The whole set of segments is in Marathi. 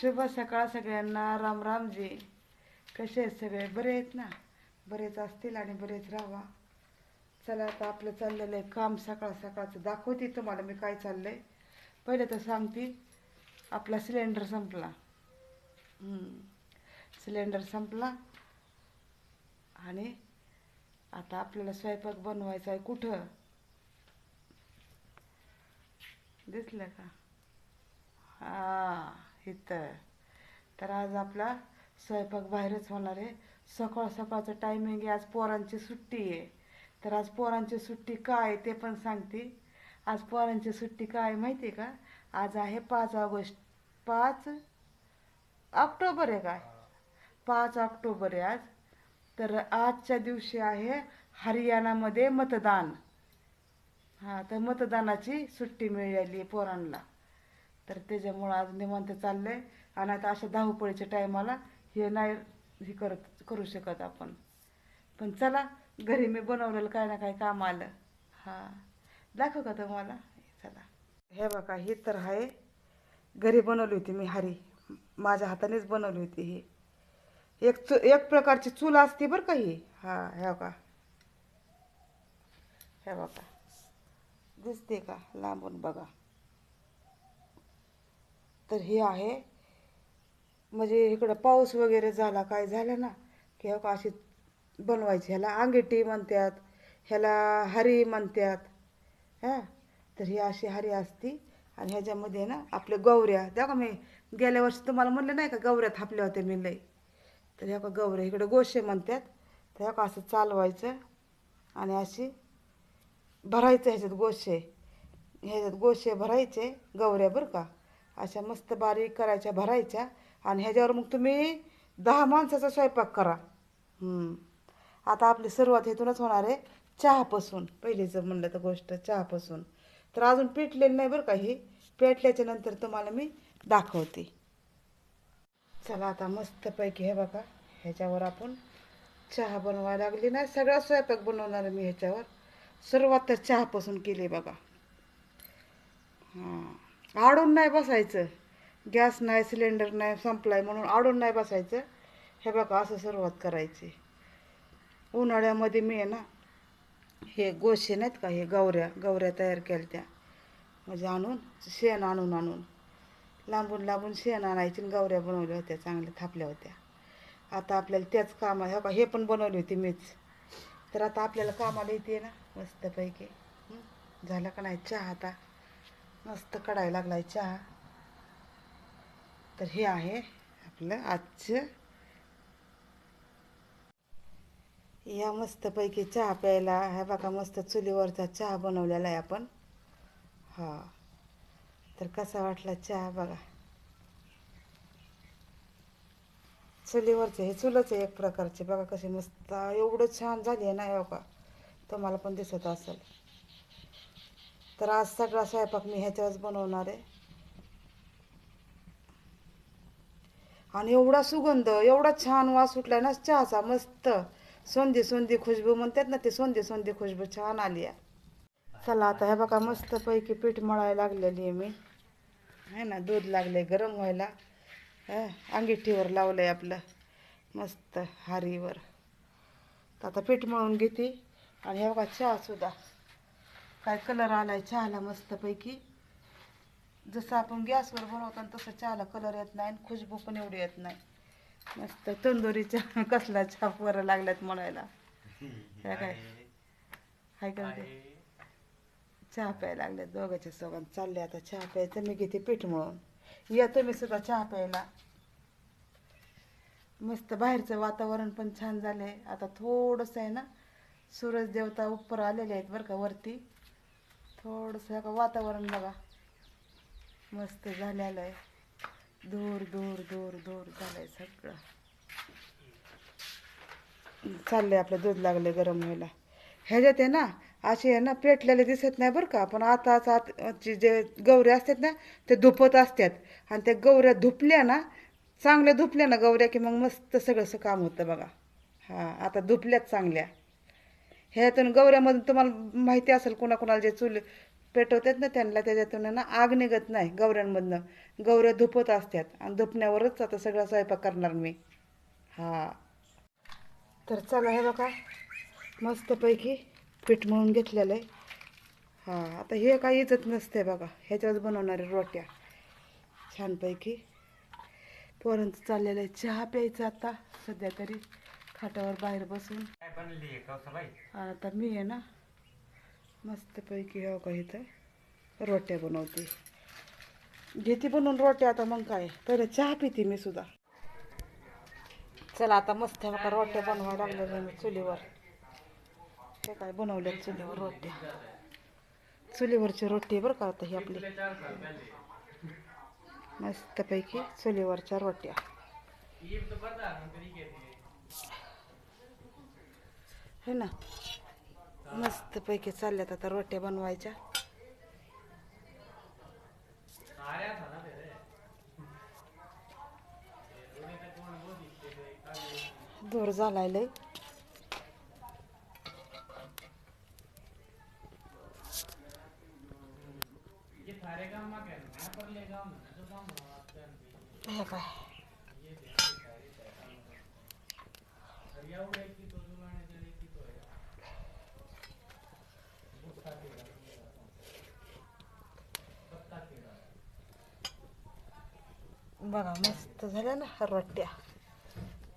शुभ सकाळ सगळ्यांना. राम रामजी. कसे आहेत सगळे? बरे आहेत ना? बरेच असतील आणि बरेच राहा चला आता आपलं चाललेलं आहे काम सकाळ सकाळचं. दाखवते तुम्हाला मी काय चाललंय. पहिले तर सांगते आपला सिलेंडर संपला. सिलेंडर संपला. आणि आता आपल्याला स्वयंपाक बनवायचा आहे. कुठं? दिसलं का? हा. इथं तर आज आपला स्वयंपाक बाहेरच होणार आहे. सकाळ सकाळचं टायमिंग आहे. आज पोरांची सुट्टी आहे. तर आज पोरांची सुट्टी काय आहे ते पण सांगते. आज पोरांची सुट्टी काय आहे माहिती आहे का? आज आहे पाच ऑगस्ट पाच ऑक्टोबर आहे काय? पाच ऑक्टोबर आहे आज. तर आजच्या दिवशी आहे हरियाणामध्ये मतदान. हां तर मतदानाची सुट्टी मिळाली पोरांना. तर त्याच्यामुळं आज निवांत चाललंय. आणि आता अशा धावपळीच्या टायमाला हे नाही हे करत करू शकत आपण. पण चला घरी मी बनवलेलं काय ना काय काम आलं. हा. दाखव का तुम्हाला? चला. हे बघा ही तर आहे. घरी बनवली होती मी हरी. माझ्या हातानेच बनवली होती ही. एक चु एक प्रकारची चूल असते बरं का ही. हा हे बघा. हे बघा. दिसते का? लांबून बघा. तर हे आहे. म्हणजे इकडं पाऊस वगैरे झाला काय झालं ना की हो का अशी बनवायची. ह्याला आंगिटी म्हणतात ह्याला हरी म्हणतात. हां? तर ही अशी हरी असती. आणि ह्याच्यामध्ये ना आपल्या गौऱ्या. त्या का मी गेल्या वर्षी तुम्हाला म्हणलं नाही का गौऱ्या थापल्या होत्या मी लई. तर ह्या का गौऱ्या इकडे गोशे म्हणतात. तर ह्या का असं चालवायचं आणि अशी भरायचं ह्याच्यात गोशे. ह्याच्यात गोशे भरायचे गौऱ्या बरं का. अशा मस्त बारीक करायच्या भरायच्या. आणि ह्याच्यावर मग तुम्ही दहा माणसाचा स्वयंपाक करा. आता आपली सुरुवात इथूनच होणार आहे चहापासून. पहिलीचं म्हणलं तर गोष्ट चहापासून. तर अजून पेटलेली नाही बरं का ही. पेटल्याच्या नंतर तुम्हाला मी दाखवते. चला आता मस्तपैकी हे बघा ह्याच्यावर आपण चहा बनवायला लागली ना सगळा स्वयंपाक बनवणार मी ह्याच्यावर. सुरुवात तर चहापासून केली बघा. हां. आडून नाही बसायचं. गॅस नाही सिलेंडर नाही संपलाय म्हणून आडून नाही बसायचं. हे बघा असं सुरुवात करायची. उन्हाळ्यामध्ये मी आहे ना हे गोशे नाहीत का हे गवऱ्या गवऱ्या तयार केल्या त्या म्हणजे आणून शेण आणून आणून. लांबून लांबून शेण आणायची आणि गवऱ्या बनवल्या होत्या चांगल्या थापल्या होत्या. आता आपल्याला त्याच काम आहे का हे पण बनवली होती मीच. तर आता आपल्याला कामाला येते ना मस्तपैकी. झालं का नाही? चहा आता. मस्त कडायला लागलाय चहा. तर हे आहे आपलं आजचं. या मस्तपैकी चहा प्यायला ह्या बघा मस्त चुलीवरचा चहा बनवलेला आहे आपण. हा. तर कसा वाटला चहा बघा. चुलीवरचं हे चुलच आहे एक प्रकारचे. बघा कसे मस्त एवढं छान झाली आहे ना बघा. तुम्हाला पण दिसत असेल. तर आज सगळा स्वयंपाक मी ह्याच्यावरच बनवणार आहे. आणि एवढा सुगंध एवढा छान वास सुटलाय ना चहाचा मस्त. सोंदी सोंदी खुशबू म्हणतात ना ते सोंदी सोंदी खुशबू छान आली आहे. चला आता हे बघा मस्तपैकी पीठ मळायला लागलेली आहे मी. आहे ना दूध लागले गरम व्हायला. अंगिठीवर लावलं आहे आपलं मस्त हारीवर. तर आता पीठ मळून घेते. आणि हे बघा चहासुद्धा काय कलर आलाय? चहाला मस्तपैकी. जसं आपण गॅसवर बनवतो तसं चहाला कलर येत नाही आणि खुशबू पण एवढी येत नाही. मस्त तंदुरी चहा कसला चहा पोरं लागल्यात म्हणायला. काय काय? हाय का ते चहा प्यायला लागले दोघांच्या सोबत. चालले आता चहा प्यायचं. मी घेते पीठ मळून. या तुम्ही सुद्धा चहा प्यायला. मस्त बाहेरचं वातावरण पण छान झालंय. आता थोडंसं आहे ना सूरज देवता उपर आलेले आहेत बरं का वरती. थोडंसं का वातावरण बघा. मस्त झालेलं आहे. दूर दूर दूर दूर झालंय सगळं. चाललंय आपलं दूध लागलंय गरम व्हायला. ह्याच्यात आहे ना असे आहे ना पेटलेले दिसत नाही बरं का. पण आता आतचे जे गौऱ्या असतात ना ते धुपत असतात. आणि त्या गौऱ्या धुपल्या ना चांगल्या धुपल्या ना गौऱ्या की मग मस्त सगळंसं काम होतं बघा. हां आता धुपल्यात चांगल्या. ह्यातून गवऱ्यामधून तुम्हाला माहिती असेल कोणाकोणाला जे चूल पेटवतात ना त्यांना त्याच्यातून ना आग निघत नाही गवऱ्यांमधनं गवऱ्या धुपत असतात आणि धुपण्यावरच आता सगळा स्वयंपाक करणार मी. हा. तर चला हे बघा मस्तपैकी पीठ मळून घेतलेलं आहे. हां आता हे काही इजत नसते बघा ह्याच्यावर बनवणारे रोट्या. छानपैकी पोरांचं चाललेलं आहे. चहा प्यायचा आता सध्या तरी खाटावर बाहेर बसून. काय आता मी आहे ना मस्तपैकी हो का इथं रोट्या बनवते. घेते बनवून रोट्या आता मग काय पहिले चहा पिते मी सुद्धा. चला आता मस्त आहे बघा रोट्या बनवायला लागल्या मी चुलीवर. ते काय बनवल्यात चुलीवर रोट्या. चुलीवरची रोटी आहे बरं का आता ही आपली. मस्तपैकी चुलीवरच्या रोट्या. है ना? मस्तपैकी चालल्यात आता रोट्या बनवायच्या. दूर झालाय लय. हे काय बघा मस्त झाल्या ना रोट्या.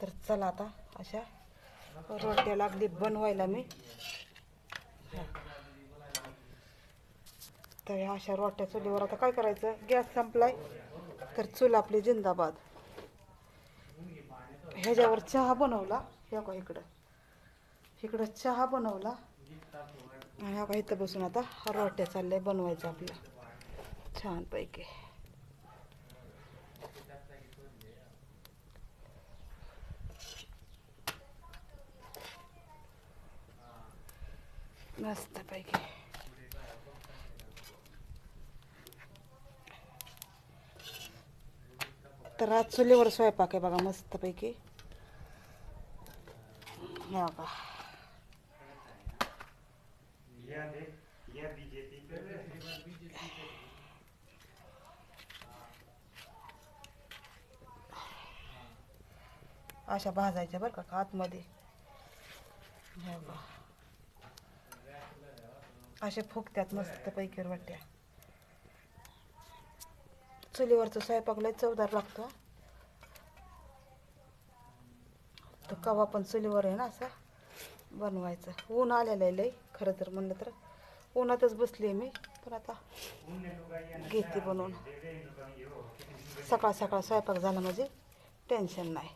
तर चला आता अशा रोट्या लागली बनवायला मी. तर ह्या अशा रोट्या चुलीवर आता काय करायचं? गॅस संपलाय. तर चूल आपली जिंदाबाद. ह्याच्यावर चहा बनवला. हे का इकडं. इकडं चहा बनवला. आणि हा का इथं बसून आता रोट्या चालल्या बनवायचं आपल्या छानपैकी. मस्तपैकी. तर आज चुलीवर स्वयंपाक आहे बघा मस्तपैकी. हे बघा. अशा भाजायच्या बरं का आतमध्ये हे बघा. असे फुगत्यात मस्तपैकी रोट्या चुलीवरचं स्वयंपाक लय चवदार लागतो. तो तर कवा पण चुलीवर आहे ना असं बनवायचं. ऊन आलेलं आहे लय खरं तर म्हणलं तर. उन्हातच बसली आहे मी पण आता घेते बनवून. सकाळ सकाळ स्वयंपाक झाला म्हणजे टेन्शन नाही.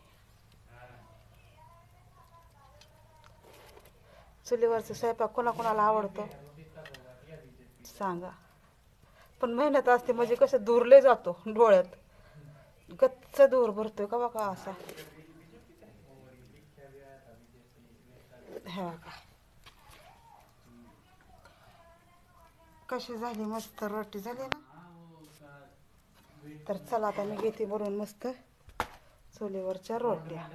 चुलीवरचं स्वयंपाक कोणाकोणाला आवडतो? सांगा. पण मेहनत असते म्हणजे कसं दूरले जातो डोळ्यात. गच्च दूर भरतोय का बघा असा. हे बघा. कशी झाली मस्त रोटी झाली ना? तर चला आता मी घेते बनवून मस्त चुलीवरच्या रोट्या.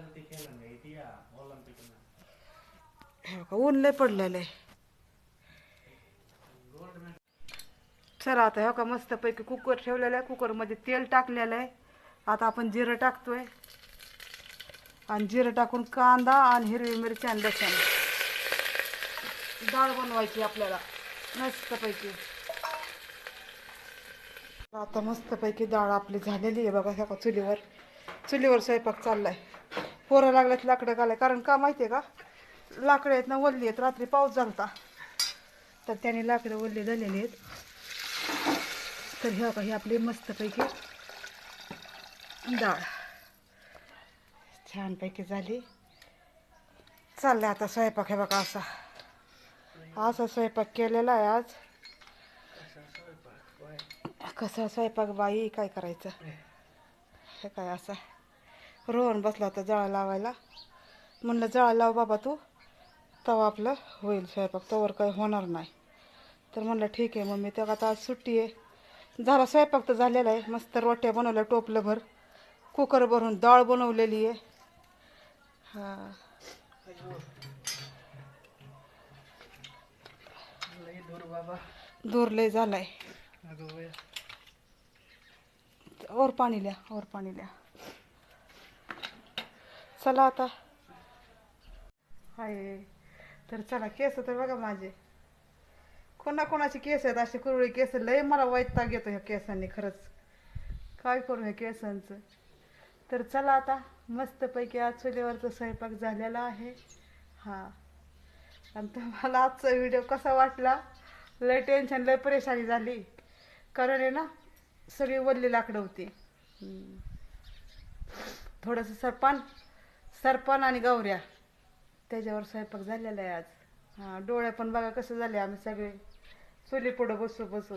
हो हे ऊन लय पडलेलं आहे चला आता हो का मस्तपैकी कुकर ठेवलेलं आहे. कुकरमध्ये तेल टाकलेलं आहे. आता आपण जिरं टाकतोय. आणि जिरं टाकून कांदा आणि हिरवी मिरची आणि लसूण. डाळ बनवायची आपल्याला. मस्तपैकी. आता मस्तपैकी डाळ आपली झालेली आहे बघा ह्या का चुलीवर. चुलीवर स्वयंपाक चाललाय. पोरं लागल्यात लाकडं घालाय कारण का माहिती आहे का? लाकडं आहेत ना वल्ली आहेत रात्री पाऊस झालता. तर त्याने लाकडं वल्ली झालेली आहेत. तर ह्या का ही आपली मस्तपैकी डाळ. छानपैकी झाली. चाललं आता स्वयंपाक हे बघा असा. असा स्वयंपाक केलेला आहे आज. कसा स्वयंपाक बाई काय करायचं? हे काय असा. रोहन बसला होता जळा लावायला. म्हणलं जळा लाव बाबा तू. तवा आपला होईल स्वयंपाक. तवर काही होणार नाही. तर म्हणलं ठीक आहे मम्मी तेव्हा आता आज सुट्टी आहे. झाला स्वयंपाक तर झालेला आहे. मस्त रोट्या बनवल्या टोपलं भर. कुकर भरून डाळ बनवलेली आहे. हां. दूर लय झालाय. और पाणी लिया और पाणी लिया. चला आता. हाय. तर चला केस तर बघा माझे. कोणाकोणाचे केस आहेत? असे कुरळी केस. लय मला वैताग येतो ह्या केसांनी खरंच. काय करू ह्या केसांचं? तर चला आता मस्तपैकी आज चुलीवरचा स्वयंपाक झालेला आहे. हां. आणि तुम्हाला आजचा व्हिडिओ कसा वाटला? लय टेन्शन लय परेशानी झाली. कारण आहे ना सगळी वल्ली लाकडं होती. थोडंसं सरपान सरपान आणि गौऱ्या त्याच्यावर स्वयंपाक झालेला आहे आज. हां डोळे पण बघा कसं झाले आम्ही सगळे. चुली पुढं बसू बसू.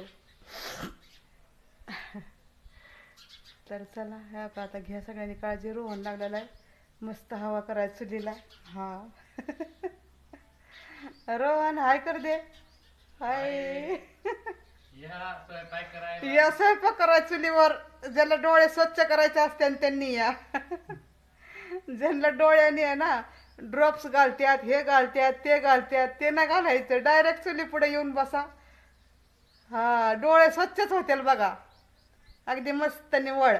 तर चला हे आता घ्या सगळ्यांनी काळजी रोहन लागलेला आहे. मस्त हवा करायची चुलीला. हां. रोहन हाय कर दे. हाय. या स्वयंपाक करायला. या स्वयंपाक करा चुलीवर. ज्याला डोळे स्वच्छ करायचे असते त्यांनी या. ज्यांना डोळ्याने आहे ना ड्रॉप्स घालत्यात हे घालत्यात ते घालत्यात ते नाही घालायचं. डायरेक्ट चुली पुढे येऊन बसा. हा डोळे स्वच्छच होतील बघा. अगदी मस्त निवळ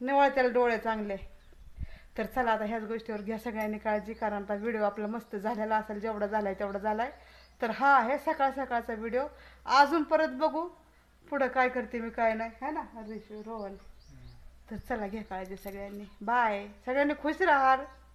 निवळ त्याला डोळे चांगले. तर चला आता ह्याच गोष्टीवर घ्या सगळ्यांनी काळजी कारण आता व्हिडिओ आपला मस्त झालेला असेल जेवढा झालाय तेवढा झालाय. तर हा आहे सकाळ सकाळचा व्हिडिओ अजून परत बघू पुढं काय करते मी काय नाही. है ना रिशू रोहन. तर चला घ्या काळजी सगळ्यांनी. बाय सगळ्यांनी खुश राहाल.